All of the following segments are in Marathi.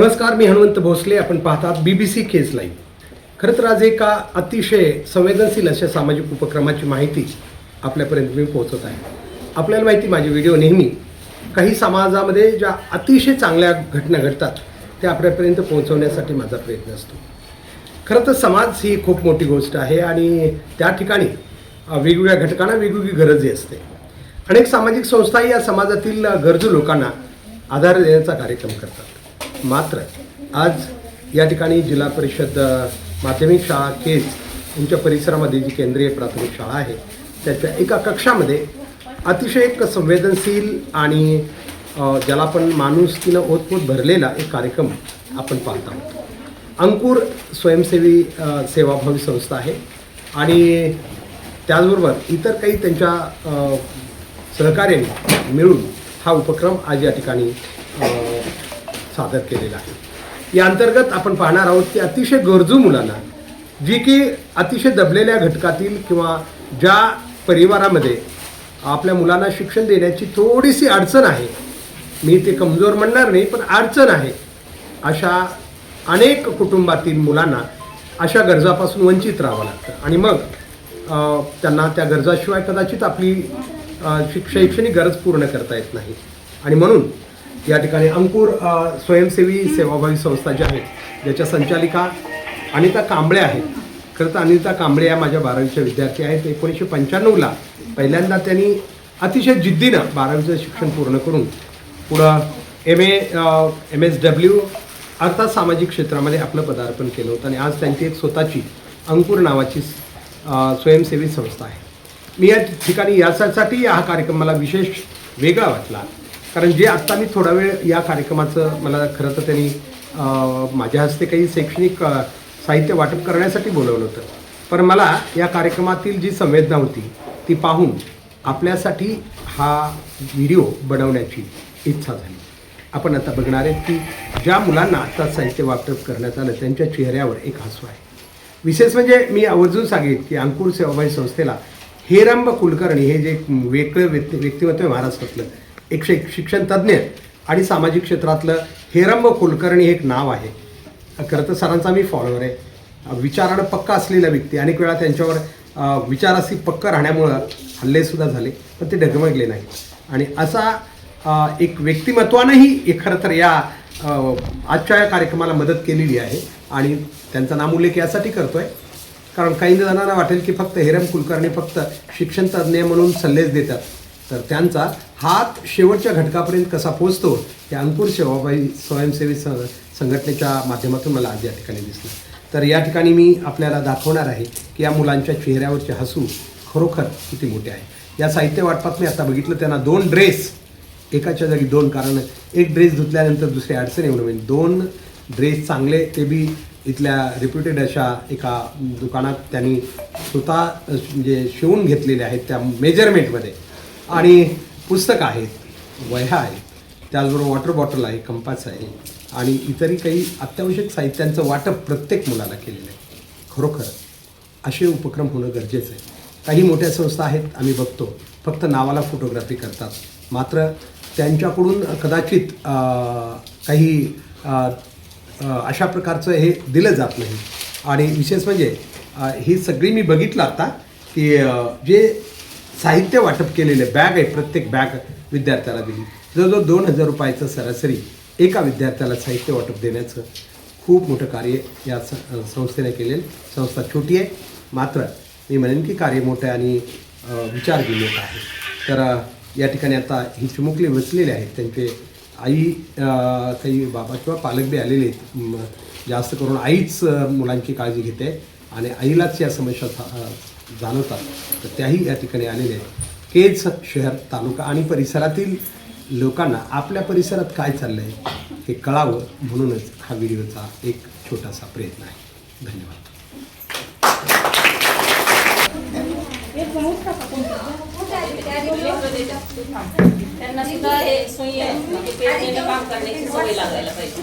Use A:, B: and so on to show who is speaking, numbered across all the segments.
A: नमस्कार मी हनुमंत भोसले. आपण पाहतात बी बी सी केस लाईव्ह खरं तर आज एका अतिशय संवेदनशील अशा सामाजिक उपक्रमाची माहिती आपल्यापर्यंत मी पोहोचत आहे. आपल्याला माहिती माझे व्हिडिओ नेहमी काही समाजामध्ये ज्या अतिशय चांगल्या घटना घडतात त्या आपल्यापर्यंत पोहोचवण्यासाठी माझा प्रयत्न असतो. खरं तर समाज ही खूप मोठी गोष्ट आहे आणि त्या ठिकाणी वेगवेगळ्या घटकांना वेगवेगळी गरजही असते. अनेक सामाजिक संस्थाही या समाजातील गरजू लोकांना आधार देण्याचा कार्यक्रम करतात. मात्र आज या ठिकाणी जिल्हा परिषद माध्यमिक शाळा केज यांच्या परिसरामध्ये जी केंद्रीय प्राथमिक शाळा आहे त्याच्या एका कक्षामध्ये अतिशय एक संवेदनशील आणि ज्याला आपण माणुसकीनं ओतपोत भरलेला एक कार्यक्रम आपण पाहत आहोत. अंकुर स्वयंसेवी सेवाभावी संस्था आहे आणि त्याचबरोबर इतर काही त्यांच्या सहकार्याने मिळून हा उपक्रम आज या ठिकाणी सादर केलेला आहे. या अंतर्गत आपण पाहणार आहोत की अतिशय गरजू मुलांना जी की अतिशय दबलेल्या घटकातील किंवा ज्या परिवारामध्ये आपल्या मुलांना शिक्षण देण्याची थोडीशी अडचण आहे मी ते कमजोर म्हणणार नाही पण अडचण आहे अशा अनेक कुटुंबातील मुलांना अशा गरजापासून वंचित राहावं लागतं. आणि मग त्यांना त्या गरजाशिवाय कदाचित आपली शैक्षणिक गरज पूर्ण करता येत नाही. आणि म्हणून या ठिकाणी अंकुर स्वयंसेवी सेवाभावी संस्था ज्या आहेत ज्याच्या संचालिका अनिता कांबळे आहेत. खरं तर अनिता कांबळे या माझ्या बारावीच्या विद्यार्थी आहेत. एकोणीसशे पंच्याण्णवला पहिल्यांदा त्यांनी अतिशय जिद्दीनं बारावीचं शिक्षण पूर्ण करून पुढं M A M S W अर्थात सामाजिक क्षेत्रामध्ये आपलं पदार्पण केलं होतं आणि आज त्यांची एक स्वतःची अंकुर नावाची स्वयंसेवी संस्था आहे. मी या ठिकाणी यासाठी हा कार्यक्रम मला विशेष वेगळा वाटला. कारण जे आत्ता मी थोडा वेळ या कार्यक्रमाचं मला खरं तर त्यांनी माझ्या हस्ते काही शैक्षणिक साहित्य वाटप करण्यासाठी बोलवलं होतं. पण मला या कार्यक्रमातील जी संवेदना होती ती पाहून आपल्यासाठी हा व्हिडिओ बनवण्याची इच्छा झाली. आपण आता बघणार आहेत की ज्या मुलांना आता साहित्य वाटप करण्यात आलं त्यांच्या चेहऱ्यावर एक हसू आहे. विशेष म्हणजे मी आवर्जून सांगेन की अंकुर सेवाबाई संस्थेला हेरंब कुलकर्णी हे जे एक वेगळं व्यक्ति व्यक्तिमत्व आहे महाराष्ट्रातलं एक शिक शिक्षण तज्ज्ञ आणि सामाजिक क्षेत्रातलं हेरंब कुलकर्णी हे एक नाव आहे. खरं तर सरांचा मी फॉलोअर आहे. विचारानं पक्का असलेला व्यक्ती अनेक वेळा त्यांच्यावर अ, विचाराशी पक्क राहण्यामुळं हल्लेसुद्धा झाले पण ते डगमगले नाही आणि असा एक व्यक्तिमत्वानंही एक खरं तर या आजच्या या कार्यक्रमाला मदत केलेली आहे आणि त्यांचा नामोल्लेख यासाठी करतोय. कारण काही जणांना वाटेल की फक्त हेरम कुलकर्णी फक्त शिक्षण तज्ज्ञ म्हणून सल्लेच देतात. तर त्यांचा हात शेवटच्या घटकापर्यंत कसा पोचतो हे अंकुर सेवाबाई स्वयंसेवी स संघटनेच्या माध्यमातून मला आज या ठिकाणी दिसलं. तर या ठिकाणी मी आपल्याला दाखवणार आहे की या मुलांच्या चेहऱ्यावरचे हसू खरोखर किती मोठे आहे. या साहित्य वाटपात मी आता बघितलं त्यांना दोन ड्रेस एकाच्या जागी दोन कारण एक ड्रेस धुतल्यानंतर दुसरी अडचण येऊ नये दोन ड्रेस चांगले ते बी इथल्या रिप्युटेड अशा एका दुकानात त्यांनी स्वतः म्हणजे शिवून घेतलेले आहेत त्या मेजरमेंटमध्ये आणि पुस्तकं आहेत वह्या आहेत त्याचबरोबर वॉटर बॉटल आहे कंपास आहे. आणि इतरही काही अत्यावश्यक साहित्यांचं वाटप प्रत्येक मुलाला केलेलं आहे. खरोखर असे उपक्रम होणं गरजेचं आहे. काही मोठ्या संस्था आहेत आम्ही बघतो. फक्त नावाला फोटोग्राफी करतात. मात्र त्यांच्याकडून कदाचित काही अशा प्रकारचं हे दिलं जात नाही. आणि विशेष म्हणजे ही सगळी मी बघितलं आता की जे साहित्य वाटप केलेले बॅग आहे प्रत्येक बॅग विद्यार्थ्याला दिली. जवळजवळ दोन हजार रुपयाचं सरासरी एका विद्यार्थ्याला साहित्य वाटप देण्याचं खूप मोठं कार्य या संस्थेने केलेलं. संस्था छोटी आहे मात्र मी म्हणेन की कार्य मोठं आहे आणि विचार बी आहे. तर या ठिकाणी आता ही चिमुकली बसलेले आहेत. त्यांचे आई काही बाबा किंवा पालक बी आलेले आहेत. जास्त करून आईच मुलांची काळजी घेते आणि आईलाच या समस्या जाणवतात. तर त्याही या ठिकाणी आलेल्या आहेत. केज शहर तालुका आणि परिसरातील लोकांना आपल्या परिसरात काय चाललं आहे हे कळावं म्हणूनच हा व्हिडिओचा एक छोटासा प्रयत्न आहे. धन्यवाद.
B: त्यांना सुद्धा हे सोयी म्हणजे काम करण्याची सवय लागायला पाहिजे.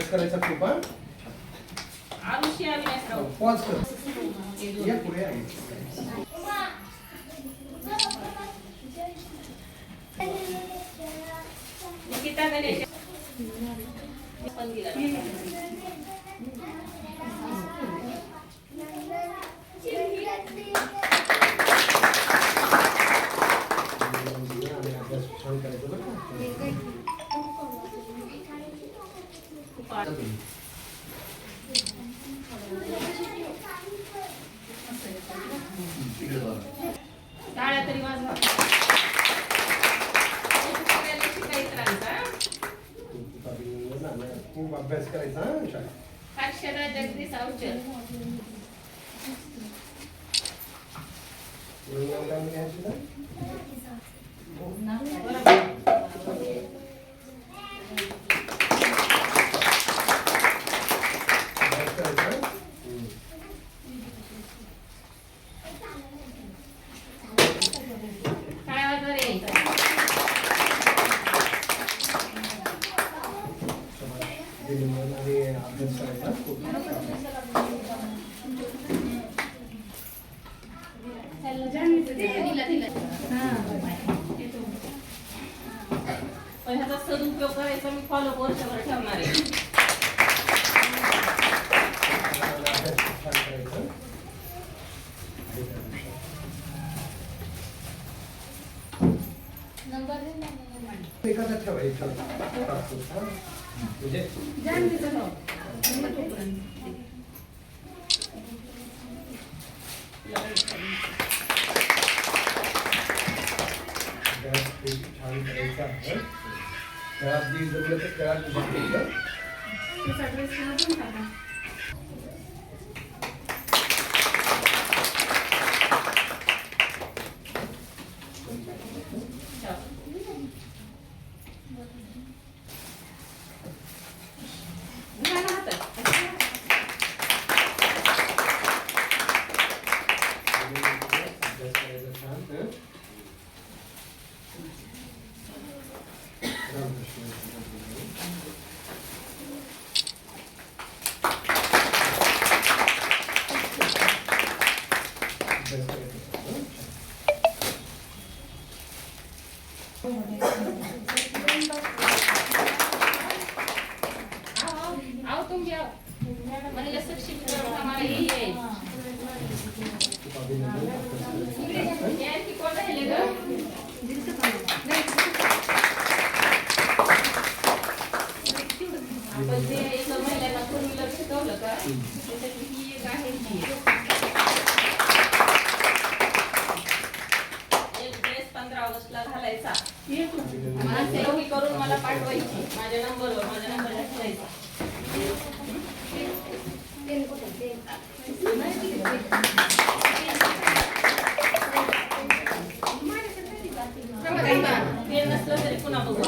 A: प्रेस करायचा खूप पॉज कर. या पुढे आहे.
B: निकिता गणेश. पण दिला टाळ्या तरी वाजवा?
A: खूप अभ्यास करायचा.
B: अक्षरा जगदीश अवचर
A: नाव काय का? अभ्यास करायचा हा? हम्म.
B: टाळ्या वाजवा रे
A: अभिनंदन अभ्यास करायचा. खूप
B: पण ह्याचा सदुपयोग करायचा मी फॉलो वर्षभर ठेवणार आहे
A: अभ्यास खूप छान करायचा एखादा ठेवायचा म्हणजे अभ्यास खूप छान करायचा आहे खेळात बी जमलं तर खेळात बी जमलं.
B: घ्या ना हातात.
A: अभ्यास करायचा छान हं? रामकृष्ण अभ्यास करायचा हं?
B: आओ, आओ. आओ तुम्ही आओ. म्हणलं शिक्षित आम्हाला हे आहे.
A: खूप अभिनंदन अभ्यास करायचा हं?
B: हे आणखी कोण राहिले गं? आपण जे एका महिन्याला फोर लक्ष शिकवलं का त्याच्यातली ही एक आहे ती एक. एक ड्रेस पंधरा ऑगस्टला घालायचा मला सेल्फी करून मला पाठवायची. माझ्या नंबरवर माझ्या नंबरला ठेवायचा. पेन नसलं तरी पुन्हा बघू